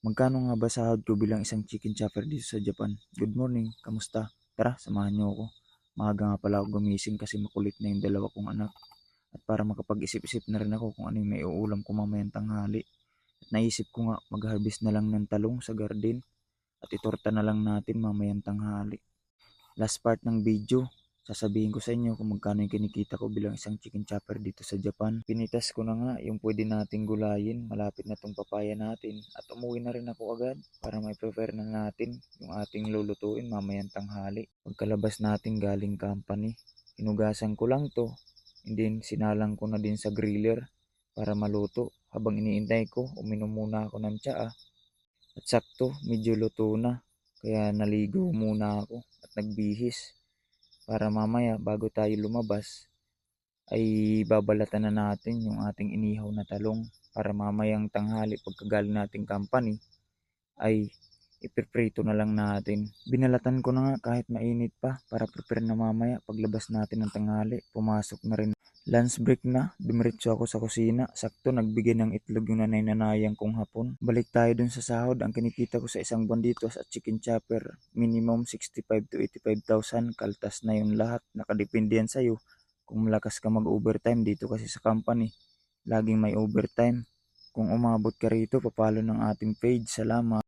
Magkano nga ba sahod ko bilang isang chicken chopper dito sa Japan? Good morning, kamusta? Tara, samahan niyo ako. Maaga nga pala ako gumising kasi makulit na yung dalawa kong anak. At para makapag-isip-isip na rin ako kung ano yung may uulam ko mamayang tanghali. At naisip ko nga mag-harvest na lang ng talong sa garden at itorta na lang natin mamayang tanghali. Last part ng video, sasabihin ko sa inyo kung magkano yung kinikita ko bilang isang chicken chopper dito sa Japan. Pinitas ko na nga yung pwede nating gulayin, malapit na tong papaya natin. At umuwi na rin ako agad para may prepare na natin yung ating lulutuin mamayang tanghali. Pagkalabas natin galing company, hinugasan ko lang to. And then sinalang ko na din sa griller para maluto. Habang iniintay ko, uminom muna ako ng tsaa. At sakto, medyo luto na. Kaya naligo muna ako at nagbihis para mamaya bago tayo lumabas ay babalatan na natin yung ating inihaw na talong para mamayang tanghali pagkagaling nating company ay ipiprito na lang natin. Binalatan ko na nga kahit mainit pa para prepare na mamaya paglabas natin ng tanghali. Pumasok na rin. Lunch break na, dumiretso ako sa kusina. Sakto nagbigay ng itlog yung nanay nanayang kong hapon. Balik tayo dun sa sahod. Ang kinikita ko sa isang buwan dito sa chicken chopper, minimum 65 to 85,000. Kaltas na yung lahat. Nakadepende yan sa'yo. Kung malakas ka mag-overtime dito kasi sa company, laging may overtime. Kung umabot ka rito, papalo ng ating page. Salamat.